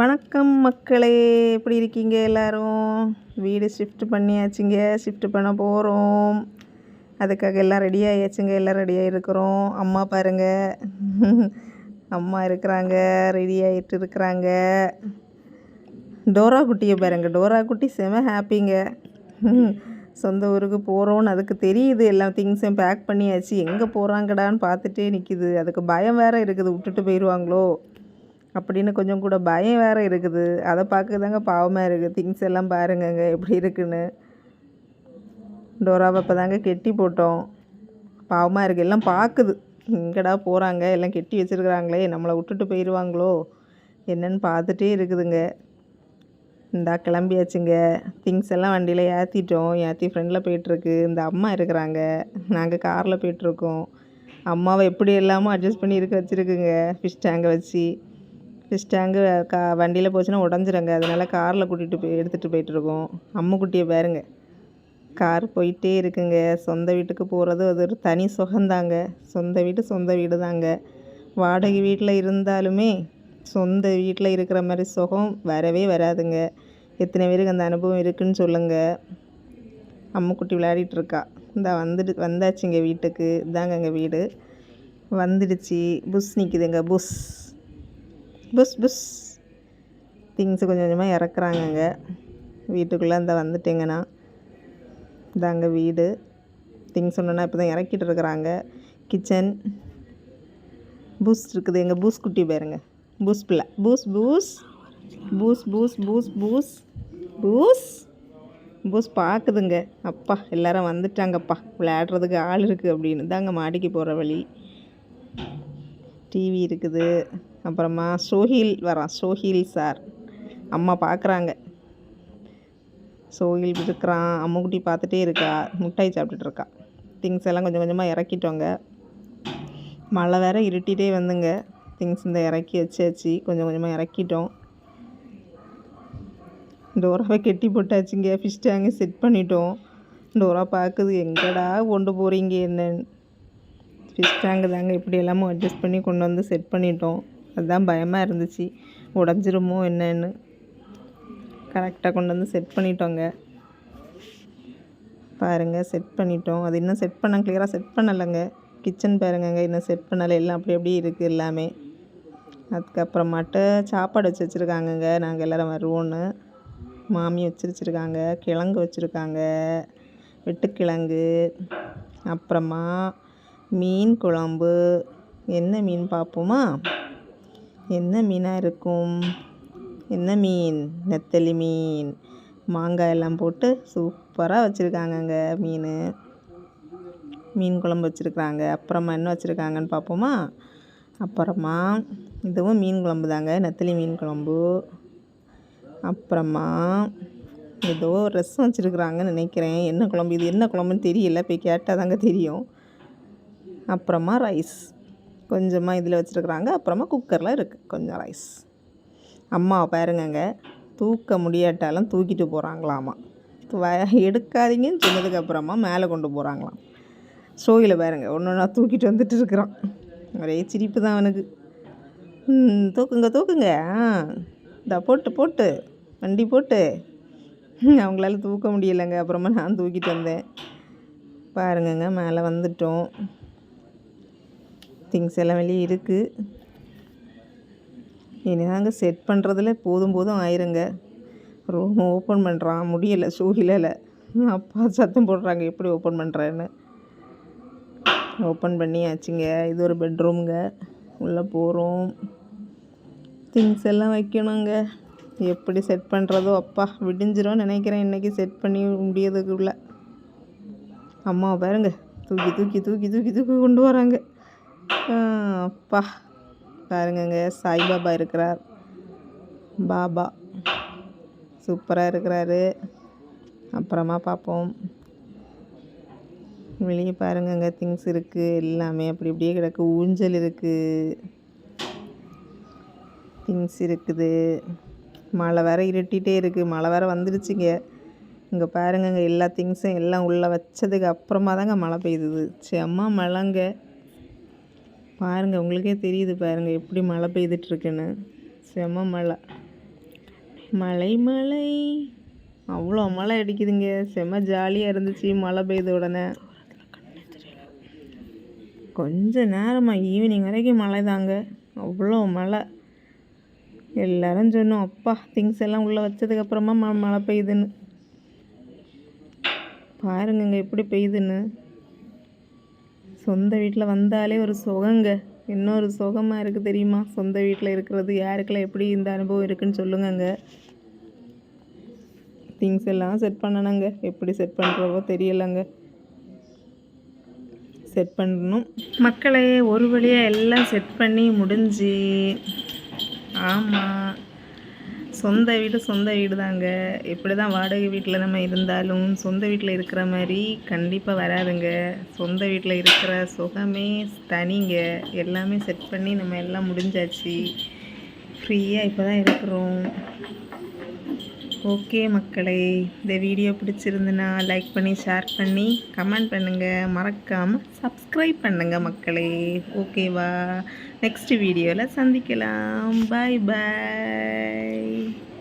வணக்கம் மக்களே எப்படி இருக்கீங்க எல்லோரும்? வீடு ஷிஃப்ட் பண்ணியாச்சுங்க ஷிஃப்ட் பண்ண போகிறோம் அதுக்காக எல்லாம் ரெடி ஆகியாச்சுங்க எல்லாம் ரெடியாக இருக்கிறோம் அம்மா பாருங்க. அம்மா இருக்கிறாங்க ரெடி ஆகிட்டு இருக்கிறாங்க. டோரா குட்டியை பாருங்கள் டோரா குட்டி செம ஹாப்பிங்க சொந்த ஊருக்கு போகிறோன்னு அதுக்கு தெரியுது எல்லா திங்ஸையும் பேக் பண்ணியாச்சு. எங்கே போகிறாங்கடான்னு பார்த்துட்டே நிற்கிது அதுக்கு பயம் வேறு இருக்குது விட்டுட்டு போயிடுவாங்களோ அப்படின்னு கொஞ்சம் கூட பயம் வேறு இருக்குது. அதை பார்க்கதாங்க பாவமாக இருக்குது திங்ஸ் எல்லாம் பாருங்கங்க எப்படி இருக்குன்னு. டோராவை இப்போ தாங்க கெட்டி போட்டோம். பாவமாக இருக்குது எல்லாம் பார்க்குது எங்கடா போகிறாங்க எல்லாம் கெட்டி வச்சுருக்குறாங்களே. நம்மளை விட்டுட்டு போயிடுவாங்களோ என்னன்னு பார்த்துட்டே இருக்குதுங்க. இந்தா கிளம்பியாச்சுங்க. திங்ஸ் எல்லாம் வண்டியில் ஏற்றிட்டோம் ஏற்றி ஃப்ரெண்டில் போயிட்டுருக்கு. இந்த அம்மா இருக்கிறாங்க. நாங்கள் காரில் போயிட்டுருக்கோம். அம்மாவை எப்படி எல்லாமோ அட்ஜஸ்ட் பண்ணி இருக்க வச்சுருக்குங்க. ஃபிஷ் டேங்கை வச்சு. ஃபிஷ் டேங்கு கா வண்டியில் போச்சுன்னா உடஞ்சிருங்க. அதனால் காரில் கூட்டிகிட்டு போய் எடுத்துகிட்டு போயிட்டுருக்கோம் அம்முக்குட்டியை பாருங்க. கார் போயிட்டே இருக்குங்க. சொந்த வீட்டுக்கு போகிறது அது ஒரு தனி சுகந்தாங்க. சொந்த வீடு சொந்த வீடு தாங்க வாடகை வீட்டில் இருந்தாலுமே சொந்த வீட்டில் இருக்கிற மாதிரி சுகம் வரவே வராதுங்க. எத்தனை பேருக்கு அந்த அனுபவம் இருக்குன்னு சொல்லுங்கள் அம்முக்குட்டி விளையாடிட்டு இருக்கா. இந்த வந்துட்டு வந்தாச்சுங்க வீட்டுக்கு. இதாங்க எங்கள் வீடு. வந்துடுச்சு. புஷ் நிற்கிதுங்க புஷ். புஷ் புஷ் திங்ஸு கொஞ்சம் கொஞ்சமாக இறக்குறாங்கங்க. வீட்டுக்குள்ளே இந்த வந்துட்டேங்கண்ணா இதாங்க வீடு. திங்ஸ் ஒன்றுனா இப்போ தான் இறக்கிட்டு இருக்கிறாங்க. கிச்சன். பூஸ் இருக்குது. எங்கள் பூஸ் குட்டி பாருங்க. பூஸ் பிள்ளை. பூஸ் பூஸ். பூஸ் பூஸ் பூஸ் பூஸ். பூஸ். பூஸ் பார்க்குதுங்க அப்பா எல்லாரும் வந்துட்டாங்கப்பா. விளையாடுறதுக்கு ஆள் இருக்குது அப்படின்னு. தாங்க மாடிக்கு போகிற வழி. டிவி இருக்குது. அப்புறமா சோஹில் வரான் சோஹில் சார். அம்மா பார்க்குறாங்க சோஹில் இருக்கிறான் அம்முக்குட்டி பார்த்துட்டே இருக்கா முட்டாய் சாப்பிட்டுட்டு இருக்கா. திங்ஸ் எல்லாம் கொஞ்சம் கொஞ்சமாக இறக்கிட்டோங்க. மழை வேற இருட்டிகிட்டே வந்துங்க. திங்ஸ் இந்த இறக்கி வச்சாச்சு கொஞ்சம் கொஞ்சமாக இறக்கிட்டோம். டோராவை கெட்டி போட்டாச்சுங்க ஃபிஷ் டேங்கு செட் பண்ணிட்டோம். டோரா பார்க்குது எங்கடா கொண்டு போகிறீங்க என்னன்னு? ஃபிஷ் டேங்கு தாங்க இப்படி எல்லாமும் அட்ஜஸ்ட் பண்ணி கொண்டு வந்து செட் பண்ணிட்டோம். அதுதான் பயமாக இருந்துச்சு. உடஞ்சிருமோ என்னன்னு. கரெக்டாக கொண்டு வந்து செட் பண்ணிட்டோங்க. பாருங்கள் செட் பண்ணிட்டோம். அது இன்னும் செட் பண்ண கிளியராக செட் பண்ணலைங்க. கிச்சன் பாருங்கங்க இன்னும் செட் பண்ணலை. எல்லாம் அப்படி அப்படி இருக்குது எல்லாமே. அதுக்கப்புறமாட்டு சாப்பாடு வச்சு வச்சுருக்காங்கங்க. நாங்கள் எல்லோரும் வருவோன்னு மாமி வச்சு வச்சுருக்காங்க கிழங்கு வச்சுருக்காங்க வெட்டுக்கிழங்கு அப்புறமா மீன் குழம்பு. என்ன மீன் பார்ப்போமா? என்ன மீனாக இருக்கும்? என்ன மீன்? நெத்தலி மீன். மாங்காய் எல்லாம் போட்டு சூப்பராக வச்சுருக்காங்கங்க மீன். மீன் குழம்பு வச்சுருக்குறாங்க. அப்புறமா என்ன வச்சுருக்காங்கன்னு பார்ப்போமா? அப்புறமா இதுவும் மீன் குழம்பு தாங்க நெத்தலி மீன் குழம்பு. அப்புறமா ஏதோ ரசம் வச்சுருக்குறாங்கன்னு நினைக்கிறேன். என்ன குழம்பு? இது என்ன குழம்புன்னு தெரியல. போய் கேட்டால் தாங்க தெரியும். அப்புறமா ரைஸ் கொஞ்சமாக இதில் வச்சுருக்குறாங்க. அப்புறமா குக்கரில் இருக்குது கொஞ்சம் ரைஸ். அம்மா பாருங்கங்க. தூக்க முடியாட்டாலும் தூக்கிட்டு போகிறாங்களாமா வ எடுக்காதீங்கன்னு சொன்னதுக்கப்புறமா மேலே கொண்டு போகிறாங்களாம் ஷோயில் பாருங்க. ஒன்று ஒன்றா தூக்கிட்டு வந்துட்டு இருக்கிறான். ஒரே சிரிப்பு தான் அவனுக்கு. ம், தூக்குங்க தூக்குங்க. இந்த போட்டு போட்டு. வண்டி போட்டு. அவங்களால தூக்க முடியலைங்க. அப்புறமா நான் தூக்கிட்டு வந்தேன். பாருங்கங்க மேலே வந்துட்டோம். திங்ஸ் எல்லாம் வெளியே இருக்குது இனிதாங்க செட் பண்ணுறதுல போதும் போதும் ஆயிருங்க. ரூம் ஓப்பன் பண்ணுறான் முடியலை சூழ்நிலையில் அப்பா சத்தம் போடுறாங்க எப்படி ஓப்பன் பண்ணுறேன்னு ஓப்பன் பண்ணியாச்சுங்க. இது ஒரு பெட்ரூம்ங்க உள்ளே போகிறோம் திங்ஸ் எல்லாம் வைக்கணுங்க. எப்படி செட் பண்ணுறதோ அப்பா விடிஞ்சிரும் நினைக்கிறேன் இன்றைக்கி செட் பண்ணி முடியறதுக்குள்ள. அம்மா பாருங்க. தூக்கி தூக்கி தூக்கி தூக்கி தூக்கி கொண்டு வராங்க. அப்பா பாருங்கங்க சாய்பாபா இருக்கிறார். பாபா சூப்பராக இருக்கிறாரு. அப்புறமா பார்ப்போம் வெளியே பாருங்கங்க திங்ஸ் இருக்குது எல்லாமே அப்படி இப்படியே கிடக்கு ஊஞ்சல் இருக்குது திங்ஸ் இருக்குது. மழை வேறு இருட்டிகிட்டே இருக்குது மழை வேறு வந்துடுச்சுங்க இங்கே பாருங்கங்க எல்லா திங்ஸும் எல்லாம் உள்ளே வச்சதுக்கு அப்புறமா தாங்க மழை பெய்யுது. செம்ம மழைங்க. பாருங்கள் உங்களுக்கே தெரியுது பாருங்க எப்படி மழை பெய்துட்ருக்குன்னு செம்ம மழை. மலை மலை. அவ்வளோ மழை அடிக்குதுங்க. செம்ம ஜாலியாக இருந்துச்சு மழை பெய்த உடனே. கொஞ்ச நேரமாக ஈவினிங் வரைக்கும் மழை தாங்க. அவ்வளோ மழை. எல்லாரும் சொன்னோம் அப்பா திங்ஸ் எல்லாம் உள்ளே வச்சதுக்கப்புறமா ம மழை பெய்யுதுன்னு. பாருங்கங்க எப்படி பெய்யுதுன்னு. சொந்த வீட்டில் வந்தாலே ஒரு சுகங்க. இன்னொரு சுகமாக இருக்குது தெரியுமா? சொந்த வீட்டில் இருக்கிறது யாருக்கெல்லாம் எப்படி இந்த அனுபவம் இருக்குன்னு சொல்லுங்கங்க. திங்ஸ் எல்லாம் செட் பண்ணணுங்க. எப்படி செட் பண்ணுறவோ தெரியலைங்க. செட் பண்ணணும். மக்களே ஒரு வழியாக எல்லாம் செட் பண்ணி முடிஞ்சு. ஆமாம் சொந்த வீடு சொந்த வீடு தாங்க எப்படி தான் வாடகை வீட்டில் நம்ம இருந்தாலும் சொந்த வீட்டில் இருக்கிற மாதிரி கண்டிப்பாக வராதுங்க. சொந்த வீட்டில் இருக்கிற சுகமே தனிங்க. எல்லாமே செட் பண்ணி நம்ம எல்லாம் முடிஞ்சாச்சு. ஃப்ரீயாக இப்போ தான் இருக்கிறோம். ஓகே மக்களே இந்த வீடியோ பிடிச்சிருந்துன்னா லைக் பண்ணி ஷேர் பண்ணி கமெண்ட் பண்ணுங்கள் மறக்காமல் சப்ஸ்கிரைப் பண்ணுங்கள் மக்களே. ஓகேவா நெக்ஸ்ட் வீடியோவில் சந்திக்கலாம். பாய் பாய்